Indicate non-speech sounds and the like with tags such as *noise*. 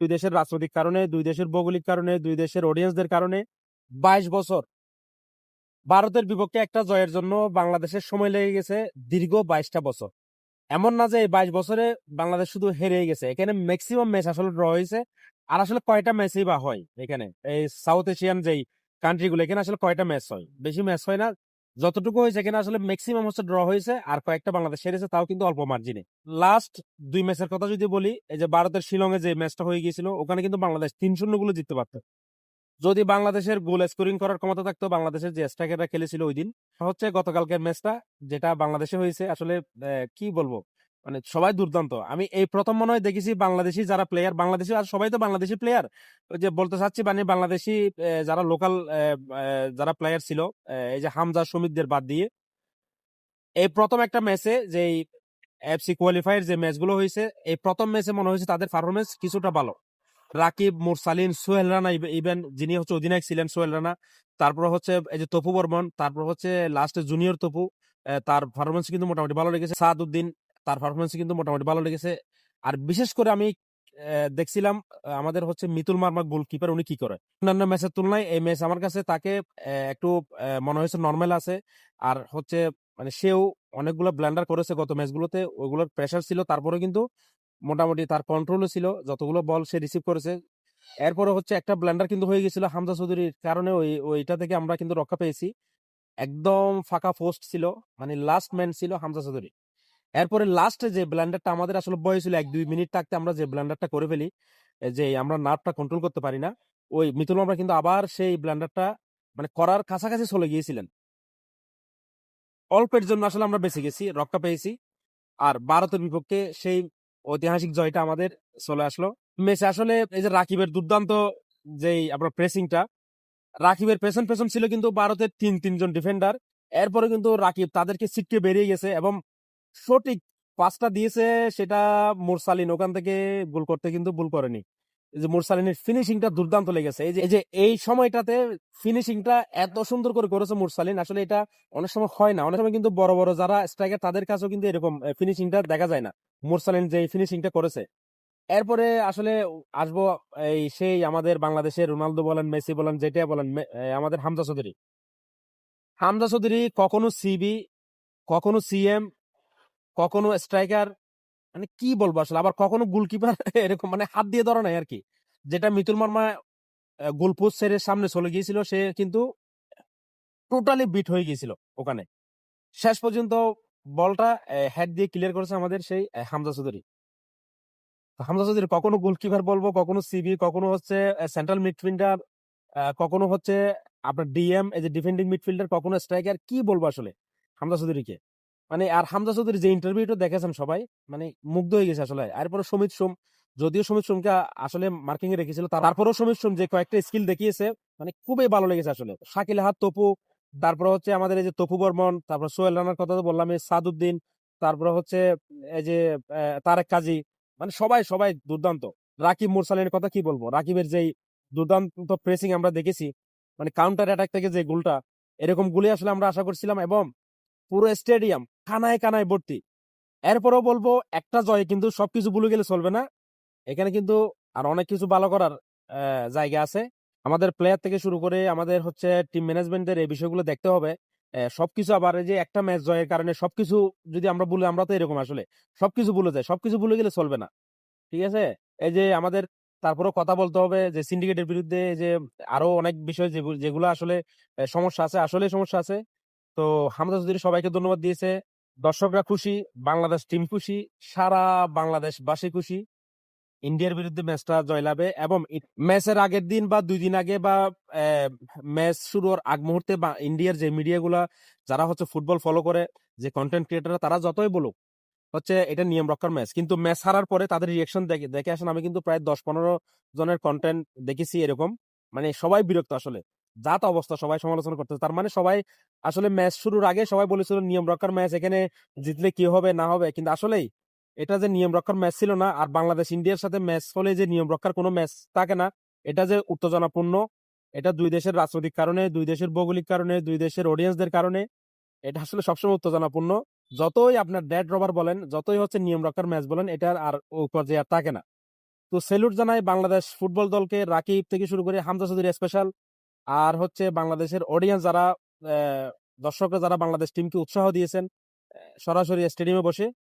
দুই দেশের রাজনৈতিক কারণে, দুই দেশের ভৌগোলিক কারণে, দুই দেশের অডিয়েন্সদের কারণে বাইশ বছর ভারতের বিপক্ষে একটা জয়ের জন্য বাংলাদেশের সময় লেগে গেছে দীর্ঘ বাইশটা বছর। এমন না যে এই বাইশ বছরে বাংলাদেশ শুধু হেরে গেছে, এখানে ম্যাক্সিমাম ম্যাচ আসলে ড্র হয়েছে আর আসলে কয়টা ম্যাচই বা হয় এখানে? এই সাউথ এশিয়ান যেই কান্ট্রিগুলো এখানে আসলে কয়টা ম্যাচ হয়? বেশি ম্যাচ হয় না যতটুকু হয়েছে এখানে আসলে ম্যাক্সিমাম হচ্ছে ড্র হয়েছে আর কয়েকটা বাংলাদেশ হেরেছে, তাও কিন্তু অল্প মার্জিনে লাস্ট দুই ম্যাচের কথা যদি বলি, এই যে ভারতের শিলংয়ে যে ম্যাচটা হয়ে গিয়েছিল, ওখানে কিন্তু বাংলাদেশ তিন শূন্যগুলো জিততে পারত। যদি বাংলাদেশের গোল স্কোরিং করার ক্ষমতা থাকতো, বাংলাদেশের যে স্ট্রাইকাররা খেলেছিল ওই দিন, হচ্ছে গতকালকের ম্যাচটা যেটা বাংলাদেশে হয়েছে, আসলে কি বলব? মানে সবাই দুর্দান্ত। আমি এই প্রথম মনে হয় দেখেছি বাংলাদেশি যারা প্লেয়ার বাংলাদেশি আর সবাই তো বাংলাদেশি প্লেয়ার যে বলতে চাচ্ছি মানে বাংলাদেশি যারা লোকাল যারা প্লেয়ার ছিল এই যে হামজা সমিতদের বাদ দিয়ে। এই প্রথম একটা ম্যাচে যে এফসি কোয়ালিফায়ার যে ম্যাচগুলো হয়েছে, এই প্রথম ম্যাচে মনে হয়েছে তাদের পারফরমেন্স কিছুটা ভালো। রাকিব, মুরসালিন, সোহেল রানা ইভেন যিনি হচ্ছে অধিনায়ক ছিলেন সোহেল রানা, তারপর হচ্ছে এই যে তপু বর্মন, তারপর হচ্ছে লাস্টে জুনিয়র তপু তার পারফরমেন্স কিন্তু মোটামুটি ভালো লেগেছে। সাদউদ্দিন তার পারফরমেন্স কিন্তু মোটামুটি ভালো লেগেছে। আর বিশেষ করে আমি দেখছিলাম আমাদের হচ্ছে মিতুল মার্মা গোলকিপার উনি কি করে? অন্যান্য ম্যাচের তুলনায় এই ম্যাচ আমার কাছে তাকে একটু মনে হয়েছে নর্মাল আছে। আর হচ্ছে মানে সেও অনেকগুলো ব্ল্যান্ডার করেছে গত ম্যাচগুলোতে ওইগুলোর প্রেশার ছিল তারপরে কিন্তু মোটামুটি তার কন্ট্রোলও ছিল, যতগুলো বল সে রিসিভ করেছে। এরপরে হচ্ছে একটা ব্ল্যান্ডার কিন্তু হয়ে গেছিল হামজা চৌধুরীর কারণে ওই, ওইটা থেকে আমরা কিন্তু রক্ষা পেয়েছি। একদম ফাঁকা পোস্ট ছিল মানে লাস্ট ম্যান ছিল হামজা চৌধুরী। এরপরে লাস্টে যে ব্ল্যান্ডারটা আমাদের আসলে বয়স ছিল এক দুই মিনিট থাকতে আমরা যে ব্ল্যান্ডারটা করে ফেলি যে আমরা নার্ভটা কন্ট্রোল করতে পারি না, ওই মিতুল মামরা কিন্তু আবার সেই ব্ল্যান্ডারটা মানে করার কাছাকাছি চলে গিয়েছিলেন। অল্পের জন্য আসলে আমরা বেঁচে গেছি, রক্ষা পেয়েছি। আর ভারতের বিপক্ষে সেই ঐতিহাসিক জয়টা আমাদের চলে আসলো। মেসে আসলে এই যে রাকিবের দুর্দান্ত যেই আপনার প্রেসিংটা রাকিবের পেছন পেছন ছিল কিন্তু ভারতের তিন তিনজন ডিফেন্ডার এরপরে কিন্তু রাকিব তাদেরকে ছিটকে বেরিয়ে গেছে এবং সঠিক পাসটা দিয়েছে সেটা মুরসালিন। ওখান থেকে গোল করতে কিন্তু ভুল করেনি। যে মুরসালিনের ফিনিশিংটা দুর্দান্ত লেগেছে। এই যে, এই সময়টাতে ফিনিশিংটা এত সুন্দর করে করেছে মুরসালিন, আসলে এটা অনেক সময় হয় না। অনেক সময় কিন্তু বড় বড় যারা স্ট্রাইকার তাদের কাছেও কিন্তু এরকম ফিনিশিংটা দেখা যায় না। মুরসালিন যে ফিনিশিংটা করেছে। এরপরে আসলে আসব এই সেই আমাদের বাংলাদেশের রোনালদো বলেন, মেসি বলেন যেটা বলেন আমাদের হামজা চৌধুরী। হামজা চৌধুরী কখনো সিবি কখনো সিএম কখনো স্ট্রাইকার মানে কি বলব আসলে? আবার কখনো গোলকিপার *laughs* এরকম মানে হাত দিয়ে ধরা নাই আর কি যেটা মিতুল মার্মা গোলপোস্ট ছেড়ে সামনে চলে গিয়েছিল, সে কিন্তু টোটালি বিট হয়ে গিয়েছিল ওখানে। শেষ পর্যন্ত বলটা হেড দিয়ে ক্লিয়ার করেছে আমাদের সেই হামজা চৌধুরী। হামজা চৌধুরী কখনো গোলকিপার বলব, কখনো সিবি কখনো হচ্ছে সেন্ট্রাল মিডফিল্ডার কখনো হচ্ছে আপনার ডিএম এই যে ডিফেন্ডিং মিডফিল্ডার কখনো স্ট্রাইকার কি বলব আসলে হামজা চৌধুরীকে? মানে আর হামজা চৌধুরী যে ইন্টারভিউটা দেখেছেন সবাই মানে মুগ্ধ হয়ে গেছে আসলে। এরপরে সমিত সোম, যদিও সমিত সোমকে আসলে মার্কিং এ রেখেছিল তারপরেও সমিত সোম যে কয়েকটা স্কিল দেখিয়েছে মানে খুবই ভালো লেগেছে আসলে। শাকিল হাত তপু, তারপরে হচ্ছে আমাদের এই যে তপু বর্মন, তারপর সোহেল রানার কথা তো বললাম এই সাদুদ্দিন, তারপরে হচ্ছে এই যে তারেক কাজী মানে সবাই সবাই দুর্দান্ত। রাকিব মুরসালিনের কথা কি বলব? রাকিবের যেই দুর্দান্ত প্রেসিং আমরা দেখেছি মানে কাউন্টার অ্যাটাক থেকে যে গোলটা এরকম গুলি আসলে আমরা আশা করছিলাম এবং পুরো স্টেডিয়াম কানায় কানায় ভর্তি। এরপরেও বলব, একটা জয় কিন্তু সবকিছু ভুলে গেলে চলবে না। এখানে কিন্তু আর অনেক কিছু ভালো করার জায়গা আছে। আমাদের প্লেয়ার থেকে শুরু করে আমাদের হচ্ছে টিম ম্যানেজমেন্টের এই বিষয়গুলো দেখতে হবে। সবকিছু আবার যে একটা ম্যাচ জয়ের কারণে সবকিছু যদি আমরা ভুলে, আমরা তো এরকম আসলে। সবকিছু ভুলে যাই সবকিছু ভুলে গেলে চলবে না। ঠিক আছে? এই যে আমাদের তারপরেও কথা বলতে হবে যে সিন্ডিকেটের বিরুদ্ধে যে আরও অনেক বিষয় যেগুলো আসলে সমস্যা আছে আসলে সমস্যা আছে। তো হামজা চৌধুরী সবাইকে ধন্যবাদ দিয়েছে। দর্শকরা খুশি, বাংলাদেশ টিম খুশি, সারা বাংলাদেশ বাসী খুশি। ইন্ডিয়ার বিরুদ্ধে ম্যাচটা জয়লাভে এবং ম্যাচের আগের দিন বা দুই দিন আগে বা ম্যাচ শুরুর আগ মুহূর্তে বা ইন্ডিয়ার যে মিডিয়াগুলা, যারা হচ্ছে ফুটবল ফলো করে, যে কন্টেন্ট ক্রিয়েটাররা তারা যতই বলুক, হচ্ছে এটা নিয়ম রক্ষার ম্যাচ। কিন্তু ম্যাচ হারার পরে তাদের রিয়েকশন দেখে দেখে আসেন, আমি কিন্তু প্রায় দশ পনেরো জনের কন্টেন্ট দেখেছি এরকম। মানে সবাই বিরক্ত আসলে। যাত অবস্থা সবাই সমালোচনা করতেছে। তার মানে সবাই আসলে ম্যাচ শুরুর আগে সবাই বলেছিল নিয়ম রক্ষার ম্যাচ এখানে জিতলে কি হবে, না হবে। কিন্তু আসলেই এটা যে নিয়ম রক্ষার ম্যাচ ছিল না, আর বাংলাদেশ ইন্ডিয়ার সাথে ম্যাচ হলে যে নিয়ম রক্ষার কোনো ম্যাচ থাকে না, এটা যে উত্তেজনাপূর্ণ, এটা দুই দেশের রাজনৈতিক কারণে, দুই দেশের ভৌগোলিক কারণে, দুই দেশের অডিয়েন্সদের কারণে, এটা আসলে সবসময় উত্তেজনাপূর্ণ। যতই আপনার ড্যাড রবার বলেন, যতই হচ্ছে নিয়ম রক্ষার ম্যাচ বলেন এটা আর পর্যায়ে আর থাকে না। তো সেলুট জানাই বাংলাদেশ ফুটবল দলকে, রাকিব থেকে শুরু করে হামজা চৌধুরী স্পেশাল আর হচ্ছে বাংলাদেশের অডিয়েন্স যারা দর্শকরা যারা বাংলাদেশ টিমকে উৎসাহ দিয়েছেন সরাসরি স্টেডিয়ামে বসে